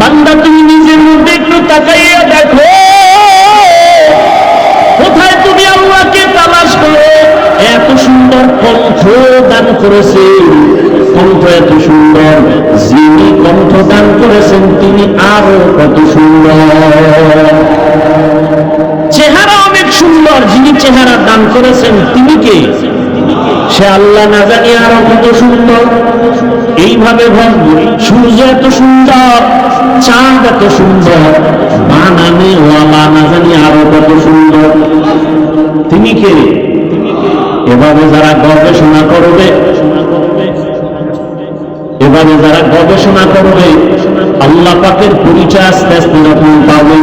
বান্দা, তুমি নিজের মধ্যে একটু তাকাইয়া দেখো। কোথায় তুমি আল্লাহকে তালাশ করো? এত সুন্দর কণ্ঠ দান করেছে। কণ্ঠ এত সুন্দর। কণ্ঠ দান করেছেন তিনি আরও কত সুন্দর। চেহারা অনেক সুন্দর, যিনি চেহারা দান করেছেন তিনি কে? সে আল্লাহ না জানি আরও কত সুন্দর। এইভাবে ভাববো সূর্য এত সুন্দর, চাঁদ এত সুন্দর বানানে ওয়ালা না জানি আরও কত সুন্দর। তিনি কে? এভাবে যারা গবেষণা করবে গবেষণা করবে, আল্লাহ পাকের পরিচয় আস্তে আস্তে যখন পাবে,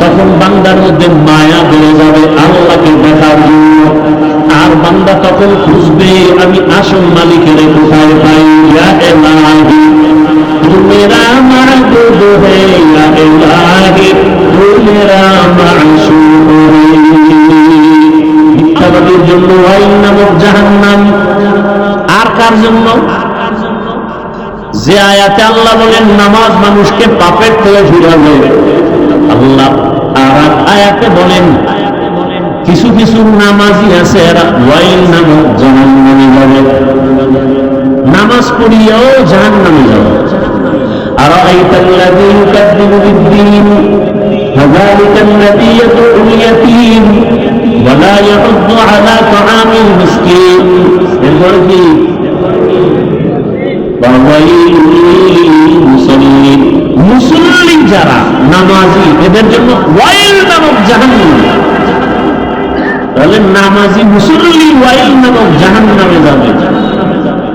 তখন বান্দার মধ্যে মায়া বেড়ে যাবে, আল্লাহকে দেখার জন্য। আর বান্দা তখন খুঁজবে, আমি আসল মালিকের কোথায় পাই? আর কার জন্য? যে আয়াতে আল্লাহ বলেন নামাজ মানুষকে পাপের থেকে ফিরাবে আল্লাহ আর এক আয়াতে বলেন কিছু কিছু নামাজি আছে এরা ওয়াইল নামক জাহান নামে যাবে নামাজ পড়িয়াও জাহান নামে যাবে আর الذي يكذب بالدين فذلك الذي يدعو اليتيم ولا يحض على طعام المسكين এরপরে কি নামাজি, এদের জন্য ওয়াইল নামক জাহান্নাম। তাহলে নামাজি মুসল্লি ওয়াইল নামক জাহান নামে যাবে।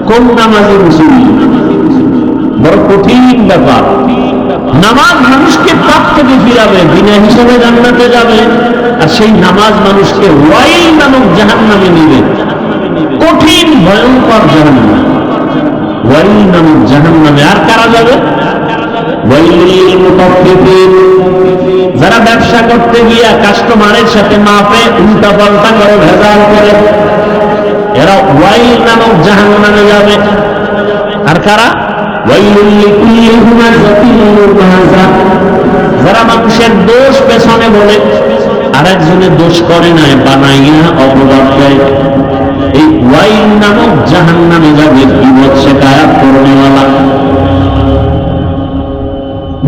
কোন নামাজি মুসল্লি? বড় কঠিন ব্যাপার। নামাজ মানুষকে পাপ থেকে ফিরাবে, বিনা হিসাবে জান্নাতে যাবে, আর সেই নামাজ মানুষকে ওয়াইল নামক জাহান নামে নিবে। কঠিন, ভয়ঙ্কর জাহান নামে ওয়াইল নামক জাহান নামে আর কারা যাবে? যারা ব্যবসা করতে গিয়া কাস্টমারের সাথে মাপে, উল্টা পাল্টা করে, ভেজাল করে, এরা ওয়াইল নামক জাহান নামে যাবে। আর কারা? যারা মানুষের দোষ পেছনে বলে আরেকজনের দোষ করে নাই, বানাইয়া অপবাদ দেয়। এই ওয়াইল নামক জাহান নামে যাবে, বিপদ শেখায়াত করনেওয়ালা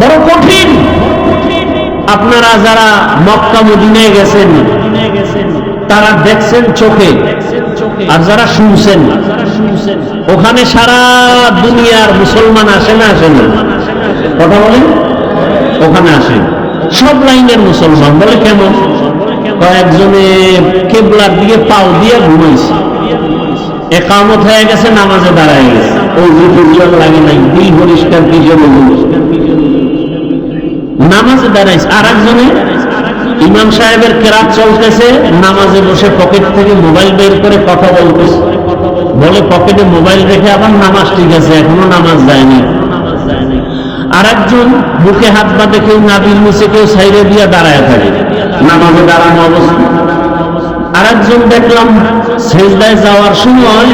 বড় কঠিন। আপনারা যারা মক্কা মদিনায় গেছেন, তারা দেখছেন চোখে আর যারা শুনছেন, ওখানে সারা দুনিয়ার মুসলমান আসে না আসে না? কথা বলেন? ওখানে আসে। সব লাইনের মুসলমান, বলে কেমন? কয়েকজনে কেবলার দিকে পাও দিয়ে ঘুমাইছে। একামত হয়ে গেছে, নামাজে দাঁড়ায় গেছে। ওই যে লাগে নাই, দিল পরিষ্কার কিছু বলুন নামাজে দাঁড়াইছে। আর একজনে ইমাম সাহেবের কেরাত চলতেছে, নামাজে বসে পকেট থেকে মোবাইল বের করে কথা বলতেছে। বলে পকেটে মোবাইল রেখে আবার নামাজ ঠিক আছে, এখনও নামাজ যায়নি। আর একজন বুকে হাত বাঁধে কেউ নাবিল নিচে কেউ সাইরে দিয়ে দাঁড়ায় থাকে। নামাজে দাঁড়ানো অবস্থা। আর একজন দেখলাম সেজদায় যাওয়ার সময়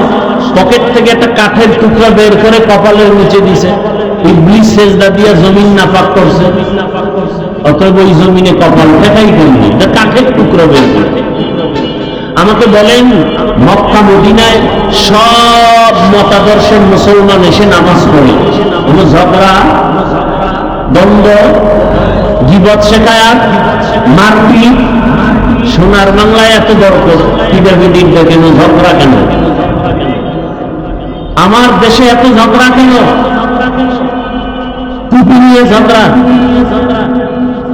পকেট থেকে একটা কাঠের টুকরা বের করে কপালের নিচে দিছে। ইবলিস সেজদা দিয়ে জমিন নাপাক করছে। অতএব ওই জমিনে কপাল ঠেকাই করলি এটা কাঠের টুকরো বের করে। আমাকে বলেন, মক্কা, মদিনায় সব মতাদর্শের মুসলমান এসে নামাজ পড়ে। কোন ঝগড়া, দ্বন্দ্ব, গিবত শেখায়াত, মারপিট, সোনার বাংলায় এত বরকত পিডাপিডিটা কেন, ঝগড়া কেন? আমার দেশে এত ঝগড়া কেন? টুপি নিয়ে ঝগড়া।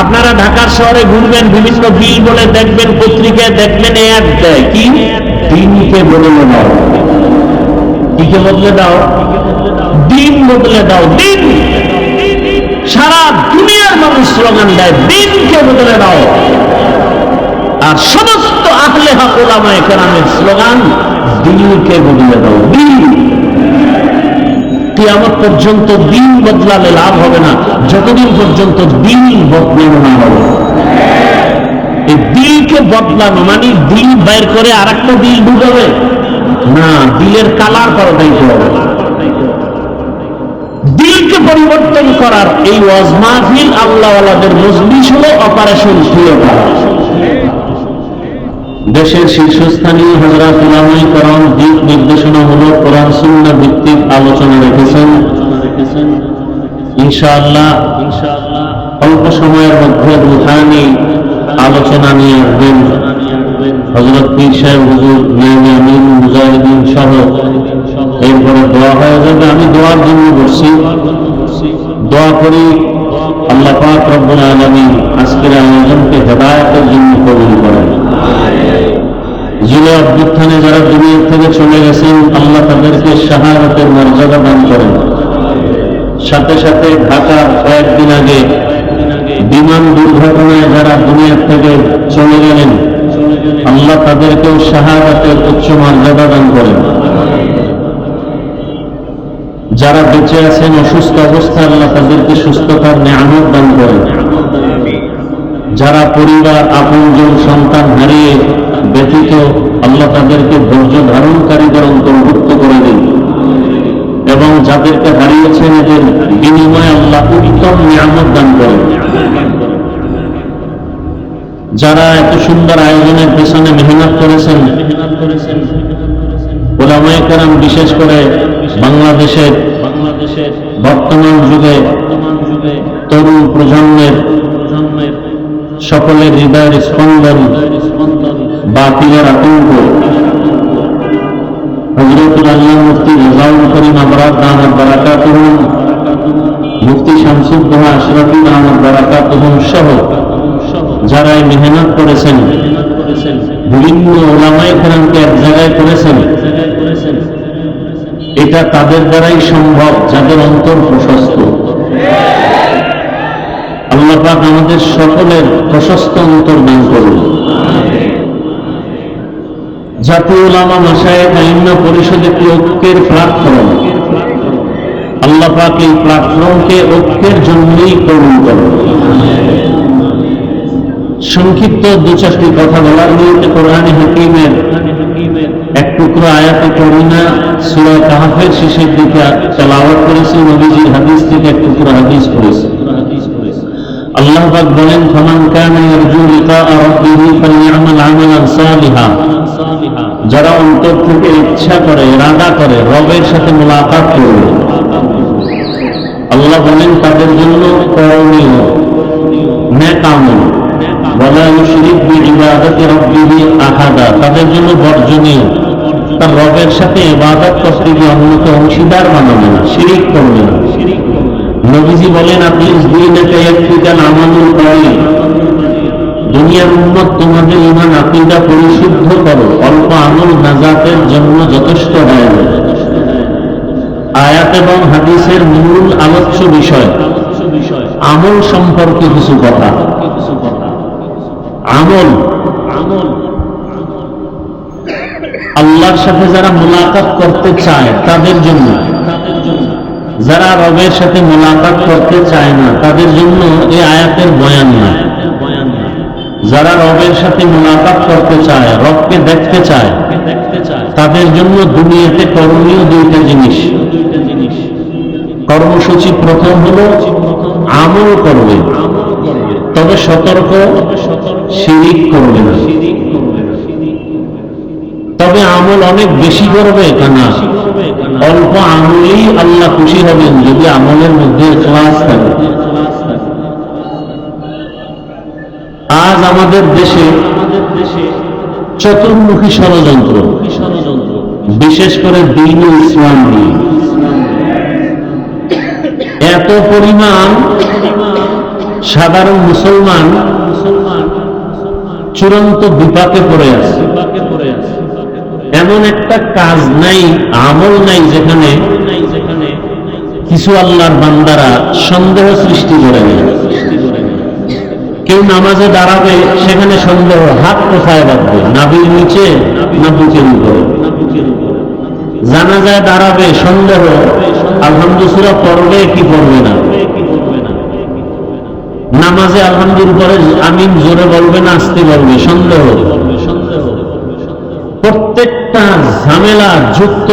আপনারা ঢাকার শহরে ঘুরবেন বিভিন্ন বিল বলে দেখবেন পত্রিকায় দেখবেন অ্যাড দেয়। কি? দিনকে বদলে দাও কিকে বদলে দাও। দিন বদলে দাও, দিন। সারা দুনিয়ার মানুষ স্লোগান দেয়, দিনকে বদলে দাও। আর সমস্ত আহলে হক ওলামায়ে কেরামের স্লোগান, দিনকে বদলে দাও, দিন। কিয়ামত পর্যন্ত দিন বদলালে লাভ হবে না, যতদিন পর্যন্ত দিন বদলানো না হবে। এই দিলকে বদলানো মানে দিল বের করে আর একটা দিল ঢুকাবে। না, দিলের কালার পাল্টাইতে হবে। দিলকে পরিবর্তন করার এই ওয়াজ মাহফিল আল্লাহওয়ালাদের মজলিস হলো অপারেশন থিয়েটার দেশের শীর্ষস্থানীয় হজরত উলামাই করম দিক নির্দেশনামূলক কোরআন সুন্নাহ ভিত্তিক আলোচনা রেখেছেন। ইনশাআল্লাহ অল্প সময়ের মধ্যে রুহানি আলোচনা নিয়ে আসবেন হজরত পীর সাহেব হুজুর নিয়ামি আমিন মুজাহিদিন সহ। এরপরে দোয়া হয়ে যাবে। আমি দোয়ার জন্য বসছি। দোয়া করি আল্লাহ পাক রব্বুল আলামিন আজকের আয়োজনকে হেদায়েতের জন্য কবুল করেন। জুলাই অভ্যুত্থানে যারা দুনিয়া থেকে চলে গেছেন, আল্লাহ তাদেরকে শাহাদাতের মর্যাদা দান করেন। সাথে সাথে ঢাকা কয়েকদিন আগে বিমান দুর্ঘটনায় যারা দুনিয়া থেকে চলে গেলেন, আল্লাহ তাদেরকেও শাহাদাতের উচ্চ মর্যাদা দান করেন। যারা বেঁচে আছেন, অসুস্থ অবস্থায়, আল্লাহ তাদেরকে সুস্থতার নেয়ামত দান করেন। যারা পরিবার, আপনজন, সন্তান হারিয়ে ব্যতীত আল্লাহ তাদেরকে ধৈর্য ধারণকারীদের অন্তর্ভুক্ত করে দিন। এবং যাদেরকে হারিয়েছেন এদের বিনিময়ে আল্লাহ উত্তম নিয়ামত দান করেন। যারা এত সুন্দর আয়োজনের পেছনে মেহনত করেছেন, ওলামায়ে কেরাম বিশেষ করে বাংলাদেশের বাংলাদেশের বর্তমান যুগে তরুণ প্রজন্মের প্রজন্মের সকলের হৃদয়ের স্পন্দন বাতিলের আতঙ্ক। হজরতুল আল্লাহ মুফতি রেজাউল করিম আবরার দামাত বারাকাতুহুম মুফতি শামসুদ্দোহা আশরাফি দামাত বারাকাতুহুম সহ যারা এই মেহনত করেছেন, বিভিন্ন ওলামাই কেরামকে এক জায়গায় করেছেন, এটা তাদের দ্বারাই সম্ভব, যাদের অন্তর প্রশস্ত। আল্লাহ পাক আমাদের সকলের প্রশস্ত অন্তর দান করুন। জাতীয় ওলামা মাসায়েক আইম্মা পরিষদ একটি ঐক্যের প্ল্যাটফর্ম আল্লাহ পাক এই প্ল্যাটফর্মকে ঐক্যের জন্যই কবুল করুন। সংক্ষিপ্ত দু চারটি কথা বলার নিয়ে কোরআনে হাকিমের এক টুকরো আয়াত করিনা সুরা কাহাফের শেষের দিকে তেলাওয়াত করেছি নবীজির হাদিস থেকে এক টুকরো হাদিস করেছি আল্লাহ পাক বলেন, ফামান কানা ইয়ারজু লিকা রাব্বিহি ফালইআমাল আমালান সালিহা। যারা অন্তর থেকে ইচ্ছা করে, ইরাদা করে, রবের সাথে মোলাকাত করবে। আল্লাহ বলেন, তাদের জন্য করণীয় নেক আমল ওয়ালা ইউশরিক বিইবাদাতি রাব্বিহি আহাদা। তাদের জন্য বর্জনীয়। তার রবের সাথে ইবাদত করতে গিয়ে অন্যকে অংশীদার বানাবে না, শিরিক করবে না। নবীজি বলেন, আপনি দিনকে একটিকাল আমানুল করি দুনিয়ার উন্মত তোমাদের ইমান পরিশুদ্ধ করো। অল্প আমল নাজাতের জন্য যথেষ্ট হয় আয়াত এবং হাদিসের মূল আলোচ্য বিষয়, আমল সম্পর্কে কিছু কথা। আমল, আল্লাহর সাথে যারা মোলাকাত করতে চায়, তাদের জন্য। যারা রবের সাথে মোলাকাত করতে চায় না, তাদের জন্য এই আয়াতের বয়ান না। যারা রবের সাথে মোলাকাত করতে চায়, রবকে দেখতে চায়, তাদের জন্য দুনিয়াতে করণীয় দুইটা জিনিস। কর্মসূচি প্রথম হলো আমল করবে, তবে সতর্ক শিরিক করবে না। তবে আমল অনেক বেশি করবে কেনা অল্প আমলেই আল্লাহ খুশি হবেন, যদি আমলের মধ্যে ক্লাস থাকে। আজ আমাদের দেশে চতুর্মুখী ষড়যন্ত্র, বিশেষ করে দিন ইসলাম নিয়ে। এত পরিমাণ সাধারণ মুসলমান চূড়ান্ত বিপাকে পড়ে আছে। এমন একটা কাজ নাই, আমল নাই যেখানে কিছু আল্লাহর বান্দারা সন্দেহ সৃষ্টি করে নেয়। কেউ নামাজে দাঁড়াবে, সেখানে সন্দেহ হাত কোথায় বাঁধবে নাবির নিচে না বুকের উপরে? জানা যায় দাঁড়াবে, সন্দেহ আলহামদুসুরা পড়বে কি পড়বে না? নামাজে আলহামদুল পরে আমিন জোরে বলবে না, আসতে বলবে, সন্দেহ। প্রত্যেকটা ঝামেলা যুক্ত,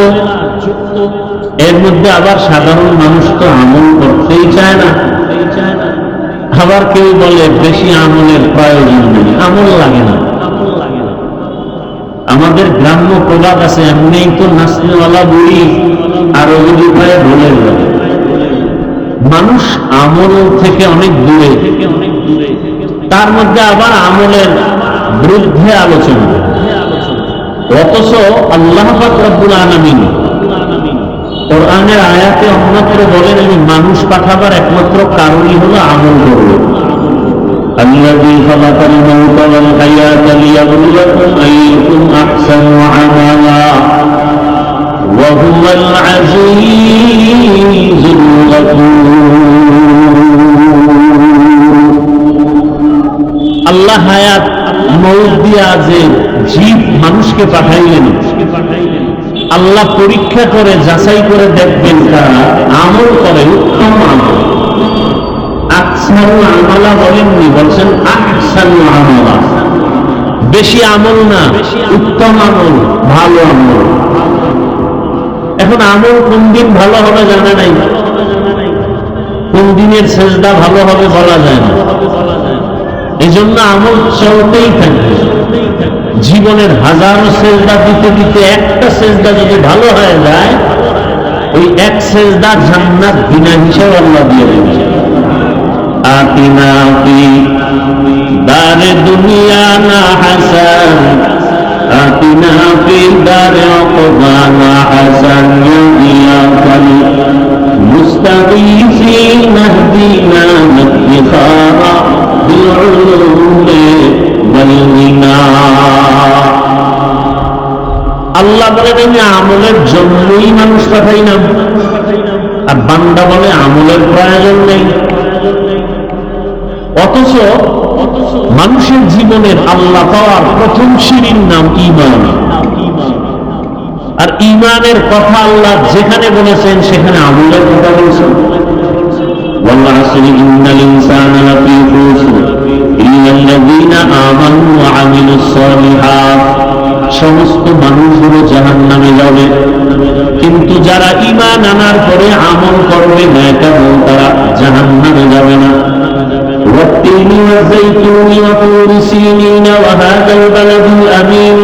এর মধ্যে আবার সাধারণ মানুষ তো আমল করতেই চায় না। আবার কেউ বলে বেশি আমলের প্রয়োজন নেই, আমল লাগে না। আমাদের গ্রাম্য প্রবাদ আছে এমনি তো নাচনেওয়ালা বুড়ি, আর ওগুলি ভুলের যাবে মানুষ আমল থেকে অনেক দূরে, তার মধ্যে আবার আমলের বিরুদ্ধে আলোচনা। অথচ আল্লাহ রব্বুল আলমিন কোরআনের আয়াতে অন্যত্র বলেন আমি মানুষ পাঠাবার একমাত্র কারণই হলো আমল করবে الذي خلق الموت والحياة ليبلوكم أيكم أحسن عملا وهو العزيز الغفور আল্লাহ হায়াত মৌত দিয়া যে জীব মানুষকে পাঠাইলেন। আল্লাহ পরীক্ষা করে, যাচাই করে দেখবেন তারা আমল করে, উত্তম আমল। আকসারু আমলা বলেননি, বলছেন আকসারু আমলা। বেশি আমল না, উত্তম আমল, ভালো আমল। এখন আমল কোন দিন ভালো হবে জানা নাই। কোন দিনের শেষদা ভালো হবে বলা যায় না। এই জন্য আমল চলতেই থাকবে। জীবনের হাজারো সেজদা দিতে দিতে একটা সেজদা যদি ভালো হয়ে যায় ওই এক সেজদা জান্নাত বিনা হিসেবে আল্লাহ দিয়ে দেবে আতিনা ফি দারে দুনিয়া না হাসান আতিনা ফি দারে অকবা না হাসান ইয়া ফাল মুস্তাগীসিন আহদিনা ইফতিখারা بالعلوم والغنى বান্দা বলে, আমি আমলের জন্যই মানুষ পাঠাই না আর বান্দা বলে, আমলের প্রয়োজন নেই। অথচ মানুষের জীবনের আল্লাহ পাওয়ার প্রথম সিঁড়ির নাম ইমান আর ইমানের কথা আল্লাহ যেখানে বলেছেন, সেখানে আমলের কথা বলেছেন। ইন্নাল إن الإنسان لفي خسر إلا الذين آمنوا وعملوا الصالحات সমস্ত মানুষগুলো জাহান নামে যাবে কিন্তু যারা ইমান আনার পরে আমল করবে ন্যায়কামল তারা জাহান নামে যাবে না والتين والزيتون وطور سينين وهذا البلد الأمين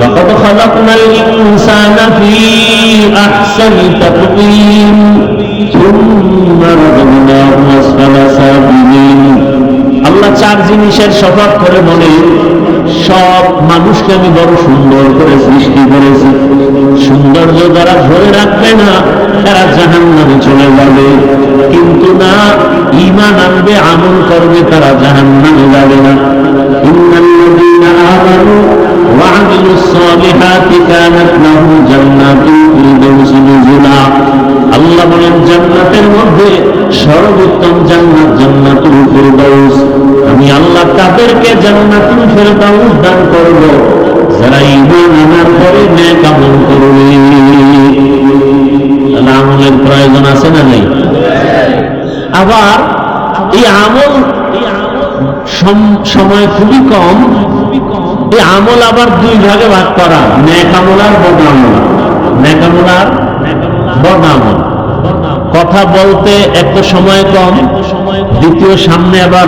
لقد خلقنا الإنسان في أحسن تقويم ثم رددناه أسفل سافلين আল্লাহ চার জিনিসের স্বভাব করে বলে, সব মানুষকে আমি বড় সুন্দর করে সৃষ্টি করেছি। সৌন্দর্য যারা ধরে রাখবে না, তারা জাহান নামে চলে যাবে। কিন্তু না ইমান আনবে, আমল করবে, তারা জাহান নামে যাবে না। আল্লাহ বলেন, জান্নাতের মধ্যে সর্বোত্তম জান্নাত জান্নাতুল ফিরদাউস। আমি আল্লাহ তাদেরকে জান্নাতুল ফিরদাউস দান করব। যারা ঈমান আনার পরে নেক আমল করবে। আমলের প্রয়োজন আছে না নেই? আবার এই আমল সময় খুবই কম। এই আমল আবার দুই ভাগে ভাগ করা। ন্যাক আমল আর বদ আমল। ন্যাক আমল আর বদ আমল। কথা বলতে একটা সময় কম। দ্বিতীয় সামনে আবার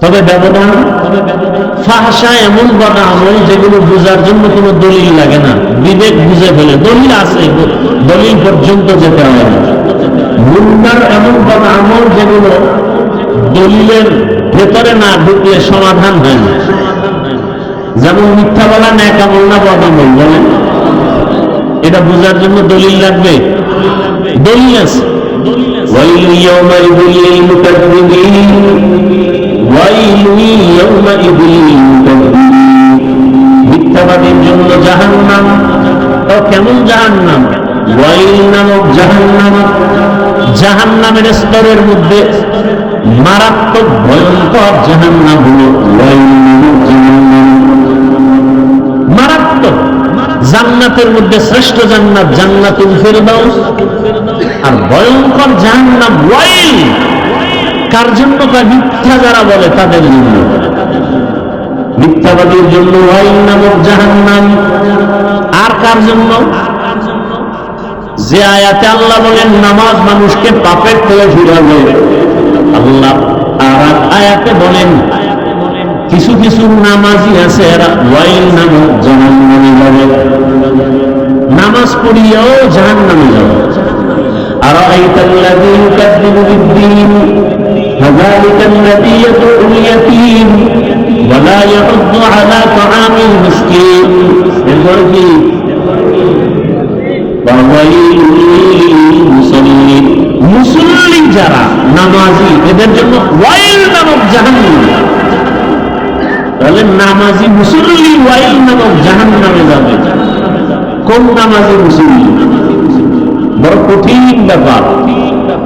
তবে ব্যবধান ফাহাসা এমন কথা আমল যেগুলো বোঝার জন্য কোনো দলিল লাগে না। বিবেক বুঝে ফেলে। দলিল আছে, দলিল পর্যন্ত যেতে হবে। না মুন্ডার এমন কথা আমল যেগুলো দলিলের ভেতরে না ঢুকলে সমাধান হয় না। যেমন মিথ্যা বলা ন্যাক আমল না বদ আমল, বলেন। এটা বোঝার জন্য দলিল লাগবে? দলিল আছে। দলিল ويل يومئذ للمكذبين মিথ্যাবাদীর জন্য জাহান্নাম তো কেমন জাহান্নাম ওয়াইল নামক জাহান্নাম জাহান্নামের স্তরের মধ্যে মারাত্মক ভয়ঙ্কর জাহান্নাম হলো ওয়াইল নামক জাহান্নাম মারাত্মক জান্নাতের মধ্যে শ্রেষ্ঠ জান্নাত জান্নাতুল ফেরদাউস আর ভয়ঙ্কর জাহান্নাম ওয়াইল কার জন্য তা মিথ্যা যারা বলে তাদের জন্য? মিথ্যাবাদীর জন্য আইন নামক জাহান্নাম। আর কার জন্য? যে আয়াতে আল্লাহ বলেন, নামাজ মানুষকে পাপের থেকে ফিরাবে আল্লাহ আর আয়াতে বলেন, কিছু কিছু নামাজই আছে এরা নামক জাহান নামে যাবে। নামাজ পড়িয়েও জাহান নামে যাবে। আর আইতাল্লাদিন কাদ্দিবুদ্দিন بالدين فذلك الذي يدعو اليتيم ولا يحض على طعام المسكين এরপর কি وويل للمصلين মুসল্লি যারা নামাজি এদের জন্য ওয়াইল নামক জাহান্নাম তাহলে নামাজি মুসল্লি ওয়াইল নামক জাহান নামে যাবে কোন নামাজি মুসল্লি বড় কঠিন ব্যাপার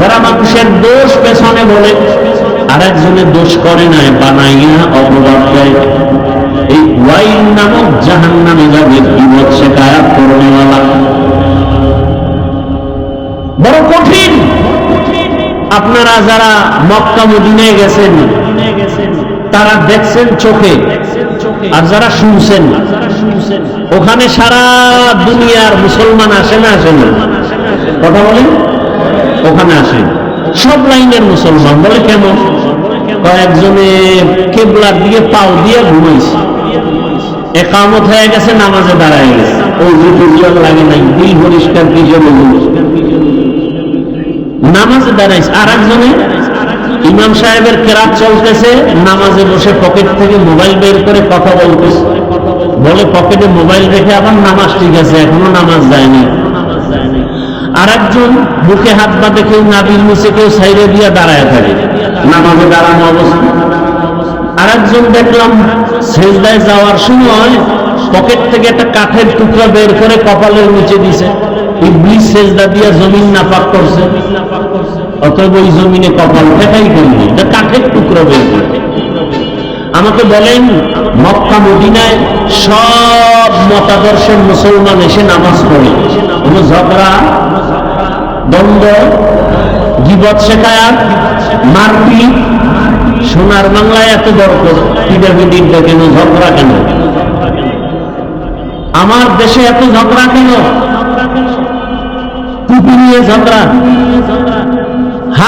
যারা মানুষের দোষ পেছনে বলে আরেকজনের দোষ করে নাই, বানাইয়া অপবাদ দেয়। এই ওয়াইল নামক জাহান নামে যাবে বিপদ শেখায়াত করনেওয়ালা বড় কঠিন। আপনারা যারা মক্কা মদিনায় গেছেন তারা দেখছেন চোখে, আর যারা শুনছেন, ওখানে সারা দুনিয়ার মুসলমান আসে না আসে না? কথা বলেন, ওখানে আসেন সব লাইনের মুসলমান, বলে কেমন কয়েকজনে কেবলার দিকে পাও দিয়ে ঘুমাইছে। একামত হয়ে গেছে, নামাজে দাঁড়ায় গেছে। ওই জুতুর লাগে নাই দিল পরিষ্কার জন্য নামাজে দাঁড়াইছে আর একজনে ইমাম সাহেবের কেরাত চলতেছে, নামাজে বসে পকেট থেকে মোবাইল বের করে কথা বলতেছে। বলে পকেটে মোবাইল রেখে আবার নামাজ ঠিক আছে, এখনও নামাজ যায়নি। আর একজন বুকে হাত বাঁধে কেউ নাবিল মুছে, কেউ সাইডে দিয়ে দাঁড়ায় থাকে, নামাজে দাঁড়ানো অবস্থা। আর একজন দেখলাম সেজদায় যাওয়ার সময় পকেট থেকে একটা কাঠের টুকরা বের করে কপালের নিচে দিছে। ইবলিস সেজদা দিয়ে জমিন নাপাক করছে। অতএব ওই জমিনে কপাল ঠেকাই করিনি। এটা কাঠের টুকরো বের করে। আমাকে বলেন, মক্কা, মদিনায় সব মতাদর্শের মুসলমান এসে নামাজ পড়ে। কোন ঝগড়া, দ্বন্দ্ব জীবত শেখায়াত, মারপিট, সোনার বাংলায় এত দরকার পিডাপিডির কেন ঝগড়া কেন? আমার দেশে এত ঝগড়া কেন? টুপি নিয়ে ঝগড়া।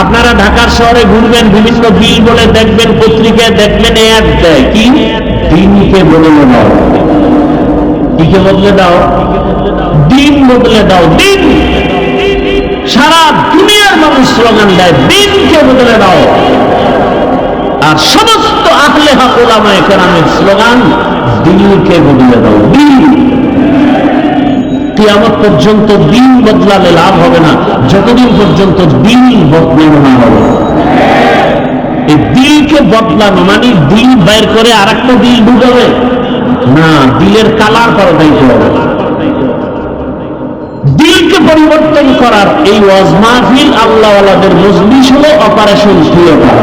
আপনারা ঢাকার শহরে ঘুরবেন, বিভিন্ন বিল বলে দেখবেন, পত্রিকায় দেখবেন দেয়। কি? দিনকে বদলে দাও। দিকে বদলে দাও। দিন বদলে দাও। দিন! সারা দুনিয়ার মানুষ স্লোগান দেয়, দিনকে বদলে দাও। আর সমস্ত আহলে হক ওলামায়ে কেরামের স্লোগান, দিনকে বদলে দাও। দিন! পর্যন্ত দিন বদলালে লাভ হবে না, যতদিন পর্যন্ত দিন বদলানো না হবে। এই দিলকে বদলানো মানে দিল বের করে আর একটা দিল ঢুকাবে। না, দিলের কালার পাল্টাইতে হবে। দিলকে পরিবর্তন করার এই ওয়াজ মাহফিল আল্লাহওয়ালাদের মজলিস হলো অপারেশন থিয়েটার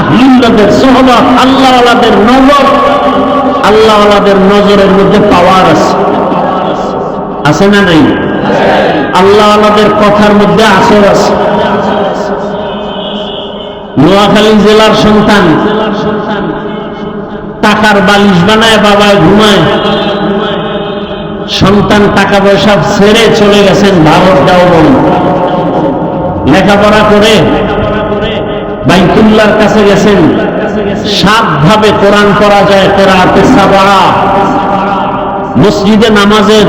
আহলিল্লাদের সোহবত, আল্লাহওয়ালাদের নজর, আল্লাহওয়ালাদের নজরের মধ্যে পাওয়ার আছে। আছে না নাই? আল্লাহওয়ালাদের কথার মধ্যে আসর আছে। নোয়াখালী জেলার সন্তান টাকার বালিশ বানায়, বাবায় ঘুমায়। সন্তান টাকা পয়সা ছেড়ে চলে গেছেন ভারত বল লেখাপড়া করে বাইতুল্লার কাছে গেছেন। সাত ভাবে কোরআন করা যায় কোরআতে সাবাহা। মসজিদে নামাজের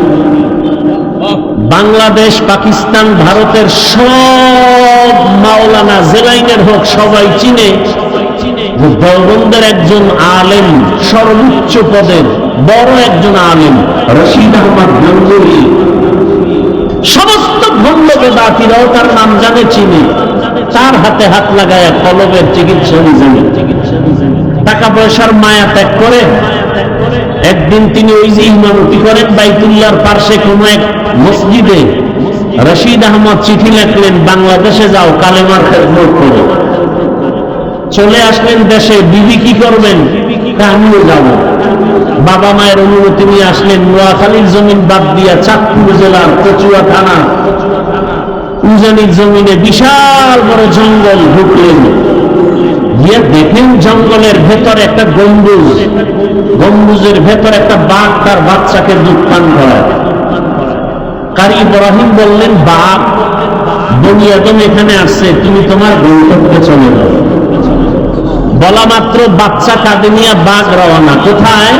বাংলাদেশ, পাকিস্তান, ভারতের সব মাওলানা জেলাইনের হোক, সবাই চিনে দেওবন্দের একজন আলেম, সর্বোচ্চ পদের বড় একজন আলেম, রশিদ আহমদ গঙ্গুলি। সমস্ত ভণ্ড বেদাতিরাও তার নাম জানে, চিনে। তার হাতে হাত লাগায় কলবের চিকিৎসা টাকা পয়সার মায়া ত্যাগ করে একদিন তিনি ওই যে ইমামতি করেন, বাইতুল্লাহর পার্শ্বে কোন এক মসজিদে রশিদ আহমদ চিঠি লেখলেন, বাংলাদেশে যাও, কালেমার খেদমত করো। চলে আসলেন দেশে, বিবি কি করবেন? আমিও যাব। বাবা মায়ের অনুমতি নিয়ে আসলেন, নোয়াখালীর জমিন বাদ দিয়া চাঁদপুর জেলার কচুয়া থানা। উজানির জমিনে বিশাল বড় জঙ্গল ঢুকলেন। গিয়ে দেখেন জঙ্গলের ভেতর একটা গম্বুজ। গম্বুজের ভেতর একটা বাঘ তার বাচ্চাকে দুধ পান করায়। কারি ইব্রাহিম বললেন, বাঘ বনিয়াদম এখানে আসছে তুমি তোমার গন্তব্যে চলে যাও। বলা মাত্র, বাচ্চা কাঁদে নিয়ে বাঘ রওনা। কোথায়?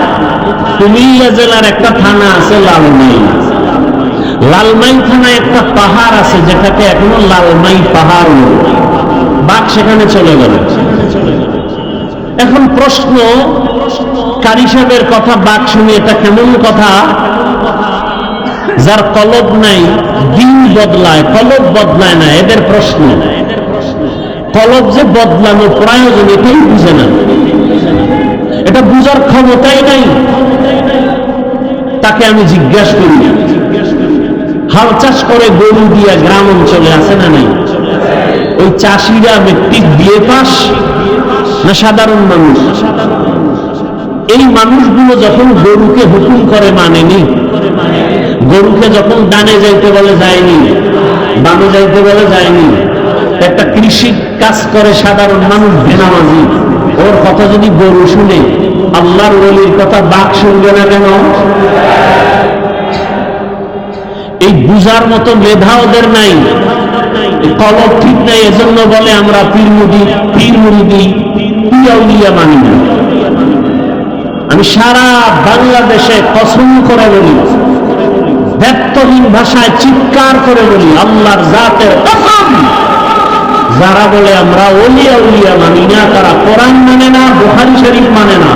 কুমিল্লা জেলার একটা থানা আছে, লালমাই। লালমাই থানায় একটা পাহাড় আছে, যেটাকে এখনও লালমাই পাহাড়। বাঘ সেখানে চলে গেল। এখন প্রশ্ন কারি সাহেবের কথা বাঘ শুনি এটা কেমন কথা? যার কলব নাই, দিন বদলায়, কলব বদলায় না, এদের প্রশ্ন। কলব যে বদলানো প্রয়োজন, এটাই বুঝে না। এটা বুঝার ক্ষমতাই নাই। তাকে আমি জিজ্ঞাসা করি হাল চাষ করে গরু দিয়া গ্রাম অঞ্চলে আছে না নাই? ওই চাষিরা মেট্রিক বিয়ে পাস না সাধারণ মানুষ? এই মানুষগুলো যখন গরুকে হুকুম করে মানেনি, গরুকে যখন ডানে যাইতে বলে যায়নি, বামে যাইতে বলে যায়নি, একটা কৃষি কাজ করে সাধারণ মানুষ বেনামাজি, ওর কথা যদি গরু শুনে, আল্লাহর ওলির কথা বাঘ শুনবে না কেন? এই বুঝার মতো মেধা ওদের নাই কলব ঠিক নাই, এজন্য বলে আমরা পীর মুদি পীর মুরিদি পিয়াউলিয়া মানি না। আমি সারা বাংলাদেশে কসম করে বলি ব্যক্তহীন ভাষায় চিৎকার করে বলি, আল্লাহর জাতের কসম। যারা বলে আমরা ওলিয়া উলিয়া মানি না, তারা কোরআন মানে না, বুখারি শরীফ মানে না।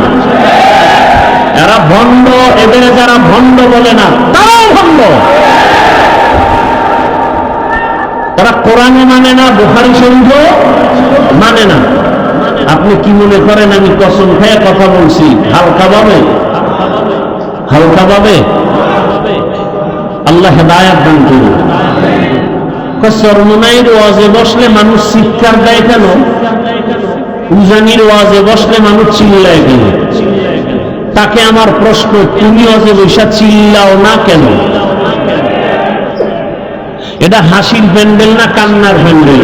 এরা ভণ্ড, এদের যারা ভণ্ড বলে না, তারাও ভণ্ড। তারা কোরআনে মানে না, বুখারি শরীফও মানে না। আপনি কি মনে করেন আমি কসম খেয়ে কথা বলছি? হালকা ভাবে? হালকা ভাবে? আল্লাহ হেদায়াত দান করুন। চরমনাইর ওয়াজে বসলে মানুষ চিৎকার দেয় কেন? উজানির ওয়াজে বসলে মানুষ চিল্লায় কেন? তাকে আমার প্রশ্ন, তুমি ওয়াজে বৈশা চিল্লাও না কেন? এটা হাসির প্যান্ডেল না কান্নার প্যান্ডেল?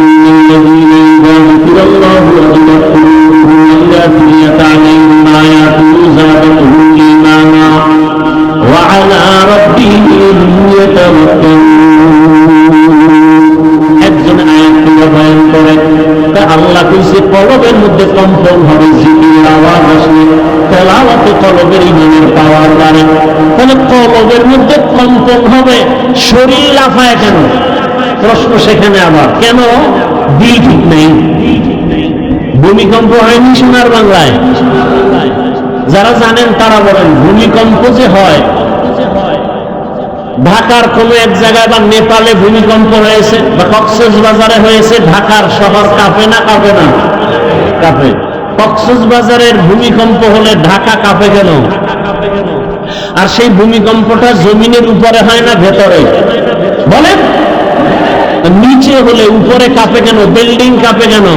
শরীর লাফায় কেন? প্রশ্ন সেখানে আবার কেন? দিল ঠিক নেই। ভূমিকম্প হয়নি সোনার বাংলায়। যারা জানেন তারা বলেন, ভূমিকম্প যে হয়, ঢাকার কোনো এক জায়গায় বা নেপালে ভূমিকম্প হয়েছে, বা কক্সেস বাজারে হয়েছে, ঢাকার শহর কাঁপে না কাঁপে না? কাঁপে। কক্সেস বাজারের ভূমিকম্প হলে ঢাকা কাঁপে কেন? আর সেই ভূমিকম্পটা জমিনের উপরে হয় না ভেতরে? বলেন। নিচে হলে উপরে কাঁপে কেন? বিল্ডিং কাঁপে কেন?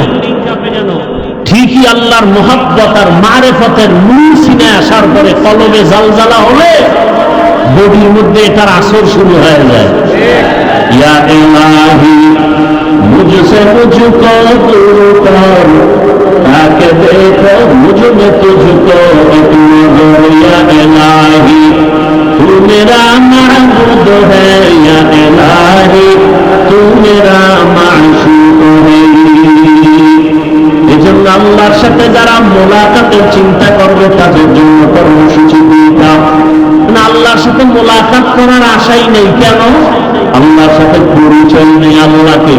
ঠিকই আল্লাহর মোহাব্বত আর মারেফতের মূল সিনে আসার পরে কলবে জালজালা হলে বডির মধ্যে এটার আসর শুরু হয়ে যায়। ইয়া ইলাহি মুঝসে মুঝকো আল্লাহর সাথে যারা মোলাকাতের চিন্তা করবে তাদের জন্য কর্মসূচি দিতাম আল্লাহর সাথে মোলাকাত করার আশাই নেই কেন আল্লাহর সাথে পরিচয় নেই আল্লাহকে